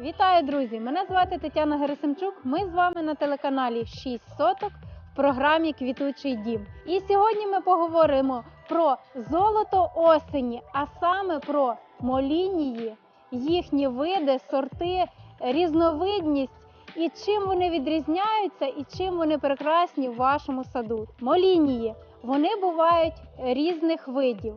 Вітаю, друзі! Мене звати Тетяна Герасимчук. Ми з вами на телеканалі 6 соток в програмі Квітучий дім. І сьогодні ми поговоримо про золото осені, а саме про молінії, їхні види, сорти, різновидність і чим вони відрізняються, і чим вони прекрасні в вашому саду. Молінії вони бувають різних видів.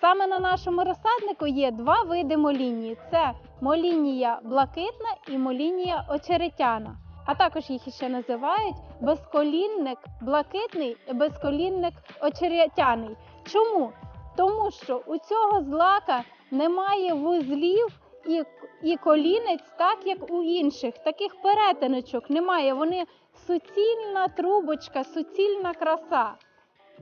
Саме на нашому розсаднику є два види молінії: це молінія блакитна і молінія очеретяна. А також їх ще називають безколінник блакитний і безколінник очеретяний. Чому? Тому що у цього злака немає вузлів і, і колінець, так як у інших. Таких перетиночок немає. Вони суцільна трубочка, суцільна краса.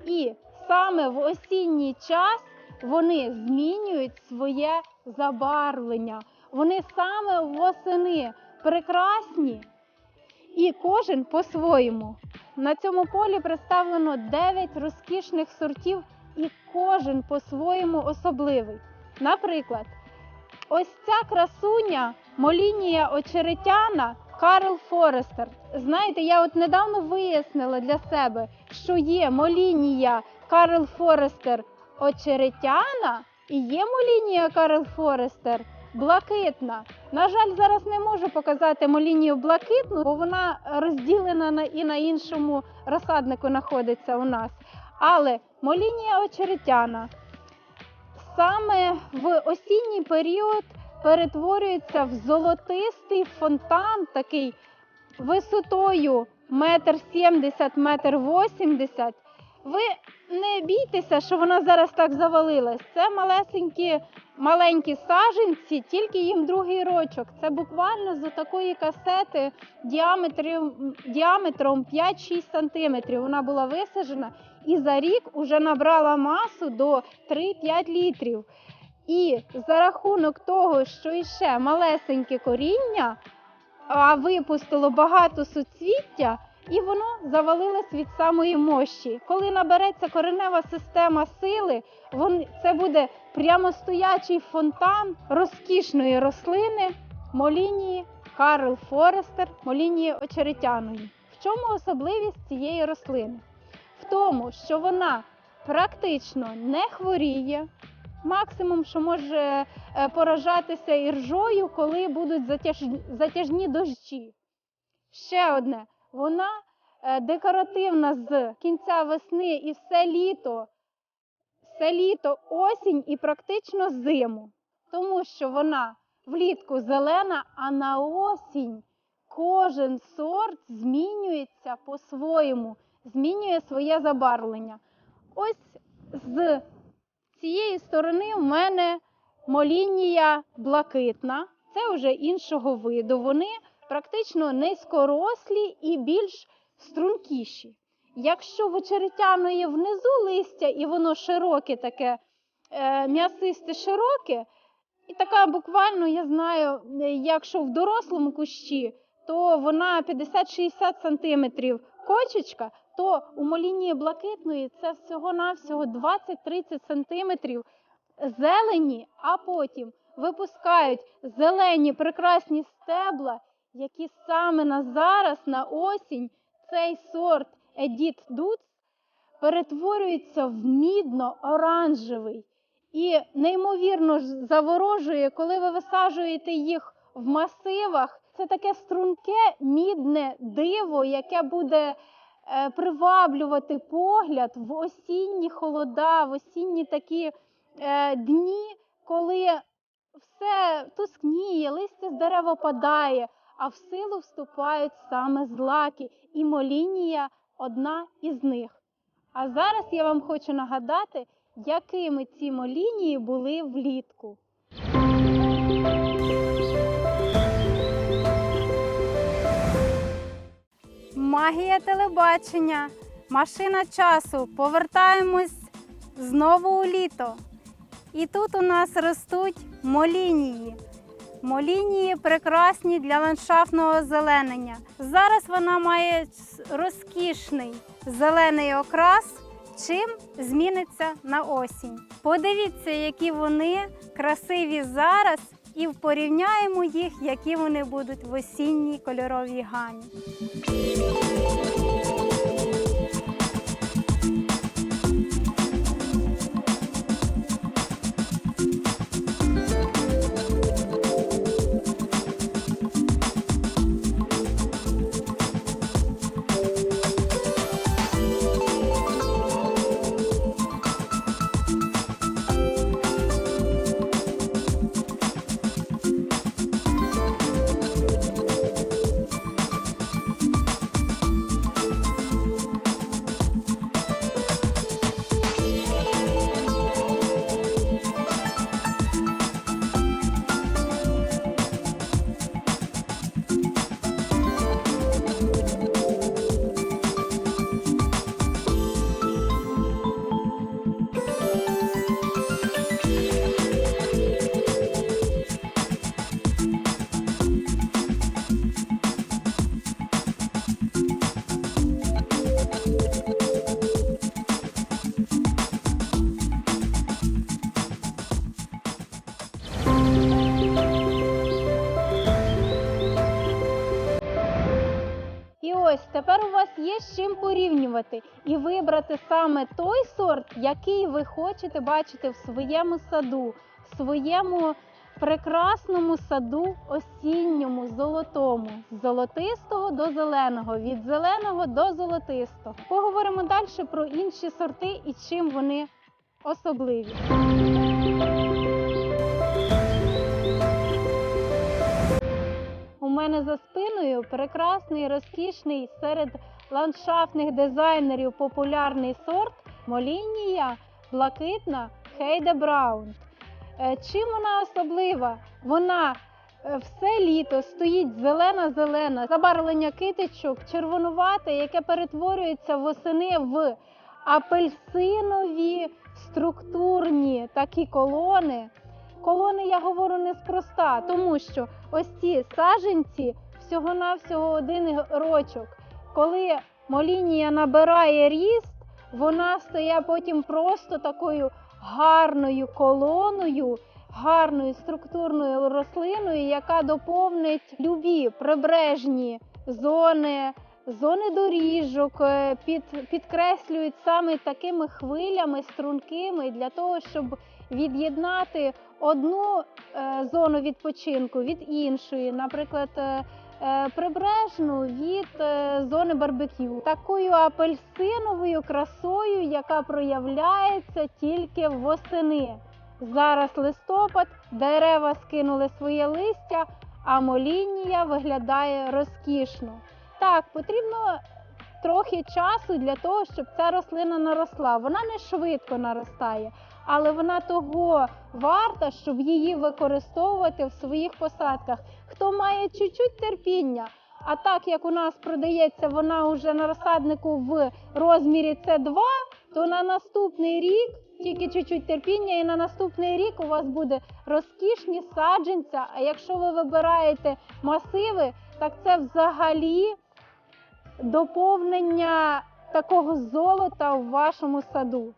І саме в осінній час вони змінюють своє забарвлення. Вони саме восени прекрасні і кожен по-своєму. На цьому полі представлено 9 розкішних сортів, і кожен по-своєму особливий. Наприклад, ось ця красуня Молінія очеретяна Карл Форестер. Знаєте, я от недавно вияснила для себе, що є Молінія Карл Форестер очеретяна і є молінія Карл Форестер блакитна. На жаль, зараз не можу показати молінію блакитну, бо вона розділена на і на іншому розсаднику знаходиться у нас. Але молінія очеретяна саме в осінній період перетворюється в золотистий фонтан, такий висотою метр сімдесят, метр вісімдесят. Ви не бійтеся, що вона зараз так завалилась. Це малесенькі, маленькі саженці, тільки їм другий рочок. Це буквально з такої касети діаметром, діаметром 5-6 сантиметрів. Вона була висаджена і за рік вже набрала масу до 3-5 літрів. І за рахунок того, що іще малесеньке коріння, а випустило багато суцвіття, і воно завалилось від самої мощі. Коли набереться коренева система сили, це буде прямостоячий фонтан розкішної рослини молінії Карл Форестер, молінії очеретяної. В чому особливість цієї рослини? В тому, що вона практично не хворіє. Максимум, що може е, поражатися іржою, коли будуть затяжні дощі. Ще одне, вона е, декоративна з кінця весни і все літо, все літо, осінь і практично зиму. Тому що вона влітку зелена, а на осінь кожен сорт змінюється по-своєму, змінює своє забарвлення. Ось з цієї сторони в мене молінія блакитна, це вже іншого виду. Вони практично низькорослі і більш стрункіші. Якщо в очеретяної внизу листя і воно широке, таке е, м'ясисте широке, і така буквально, я знаю, е, якщо в дорослому кущі, то вона 50-60 сантиметрів кочечка, то у молінії блакитної це всього-навсього 20-30 сантиметрів зелені, а потім випускають зелені прекрасні стебла, які саме на зараз, на осінь, цей сорт Едіт Дуц перетворюється в мідно-оранжевий і неймовірно заворожує, коли ви висаджуєте їх в масивах. Це таке струнке мідне диво, яке буде е, приваблювати погляд в осінні холода, в осінні такі е, дні, коли все тускніє, листя з дерева падає, а в силу вступають саме злаки, і молінія одна із них. А зараз я вам хочу нагадати, якими ці молінії були влітку. Магія телебачення, машина часу. Повертаємось знову у літо. І тут у нас ростуть молінії. Молінії прекрасні для ландшафтного озеленення. Зараз вона має розкішний зелений окрас, чим зміниться на осінь. Подивіться, які вони красиві зараз і порівняємо їх, які вони будуть в осінній кольоровій гамі. Порівнювати і вибрати саме той сорт, який ви хочете бачити в своєму саду, в своєму прекрасному саду осінньому, золотому, з золотистого до зеленого, від зеленого до золотистого. Поговоримо далі про інші сорти і чим вони особливі. У мене за спиною прекрасний, розкішний серед ландшафтних дизайнерів популярний сорт Молінія блакитна Хейде Браун. Е, Чим вона особлива? Вона е, все літо стоїть зелена-зелена, забарвлення китичок, червонувате, яке перетворюється восени в апельсинові структурні такі колони. Колони я говорю неспроста, тому що ось ці саженці всього-навсього один рочок. Коли молінія набирає ріст, вона стає потім просто такою гарною колоною, гарною структурною рослиною, яка доповнить любі прибережні зони, зони доріжок, е, під, підкреслюють саме такими хвилями стрункими для того, щоб від'єднати одну е, зону відпочинку від іншої, наприклад, е, прибережну від е, зони барбекю, такою апельсиновою красою, яка проявляється тільки восени. Зараз листопад, дерева скинули своє листя, а молінія виглядає розкішно. Так, потрібно трохи часу для того, щоб ця рослина наросла. Вона не швидко наростає, але вона того варта, щоб її використовувати в своїх посадках. Хто має чуть-чуть терпіння, а так як у нас продається вона вже на розсаднику в розмірі С2, то на наступний рік тільки чуть-чуть терпіння, і на наступний рік у вас буде розкішні саджанця. А якщо ви вибираєте масиви, так це взагалі доповнення такого золота в вашому саду.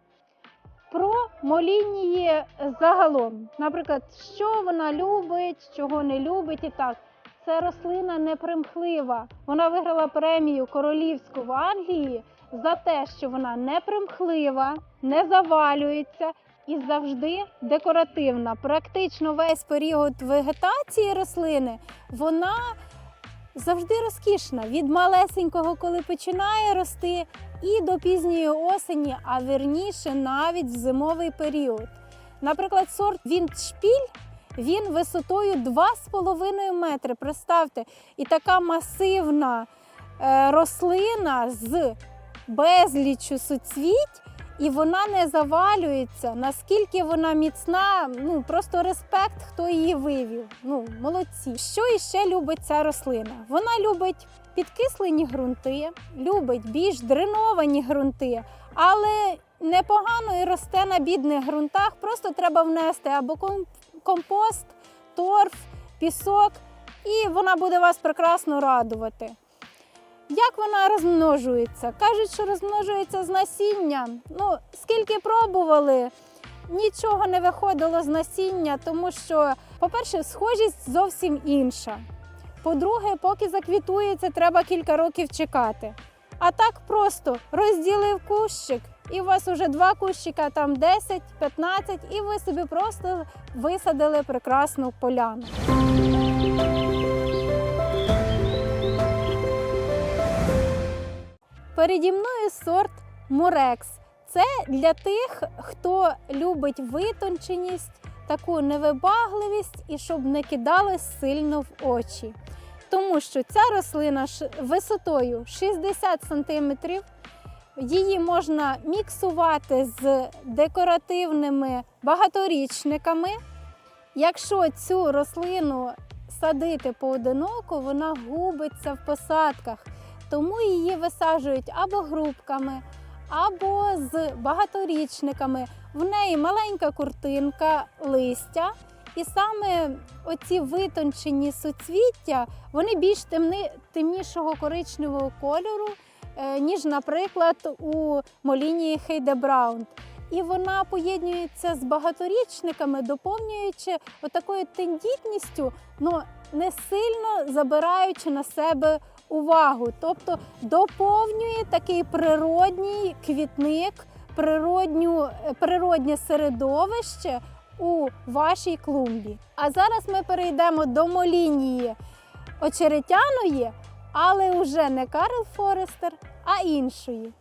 Про молінії загалом, наприклад, що вона любить, чого не любить, і так. Це рослина непримхлива. Вона виграла премію королівську в Англії за те, що вона непримхлива, не завалюється і завжди декоративна. Практично весь період вегетації рослини вона завжди розкішна. Від малесенького, коли починає рости, і до пізньої осені, а вірніше навіть в зимовий період. Наприклад, сорт Віндшпіль він висотою 2,5 метри. Представте, і така масивна е, рослина з безліччю суцвіть, і вона не завалюється. Наскільки вона міцна, ну просто респект, хто її вивів. Ну, молодці. Що іще любить ця рослина? Вона любить підкислені ґрунти, любить більш дреновані ґрунти, але непогано і росте на бідних ґрунтах. Просто треба внести або компост, торф, пісок, і вона буде вас прекрасно радувати. Як вона розмножується? Кажуть, що розмножується з насіння. Ну, скільки пробували, нічого не виходило з насіння, тому що, по-перше, схожість зовсім інша. По-друге, поки заквітується, треба кілька років чекати. А так просто розділив кущик, і у вас уже два кущика, там 10, 15, і ви собі просто висадили прекрасну поляну. Переді мною сорт Мурекс. Це для тих, хто любить витонченість, таку невибагливість і щоб не кидалось сильно в очі. Тому що ця рослина висотою 60 см, її можна міксувати з декоративними багаторічниками. Якщо цю рослину садити поодиноко, вона губиться в посадках, тому її висаджують або грубками, або з багаторічниками. В неї маленька куртинка листя, і саме оці витончені суцвіття вони більш темни, темнішого коричневого кольору, е, ніж, наприклад, у молінії Хейдебраунд. І вона поєднується з багаторічниками, доповнюючи отакою тендітністю, але не сильно забираючи на себе увагу. Тобто доповнює такий природній квітник, природню, е, природнє середовище у вашій клумбі. А зараз ми перейдемо до молінії очеретяної, але вже не Карл Форестер, а іншої.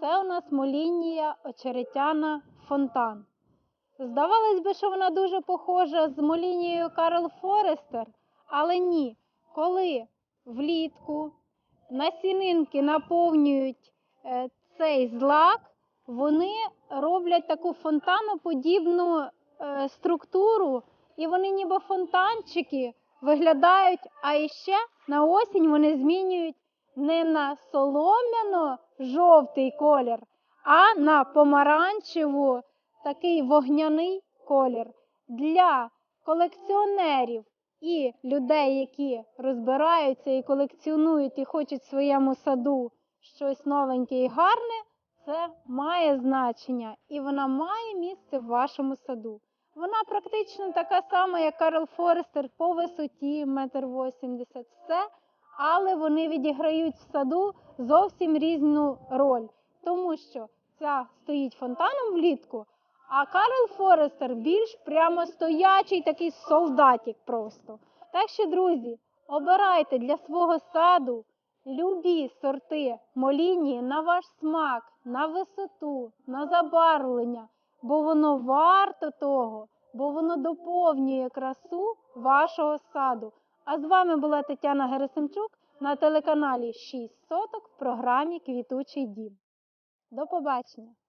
Це у нас молінія очеретяна фонтан. Здавалось би, що вона дуже похожа з молінією Карл Форестер, але ні. Коли влітку насінинки наповнюють е, цей злак, вони роблять таку фонтаноподібну е, структуру, і вони ніби фонтанчики виглядають, а іще на осінь вони змінюють не на солом'яно-жовтий колір, а на помаранчево такий вогняний колір. Для колекціонерів і людей, які розбираються і колекціонують і хочуть в своєму саду щось новеньке і гарне, це має значення і вона має місце в вашому саду. Вона практично така сама, як Карл Форестер по висоті 1,80 м, все, але вони відіграють в саду зовсім різну роль, тому що ця стоїть фонтаном влітку, а Карл Форестер більш прямо стоячий такий солдатик просто. Так що, друзі, обирайте для свого саду любі сорти молінії на ваш смак, на висоту, на забарвлення, бо воно варто того, бо воно доповнює красу вашого саду. А з вами була Тетяна Герасимчук на телеканалі 6 соток в програмі Квітучий дім. До побачення!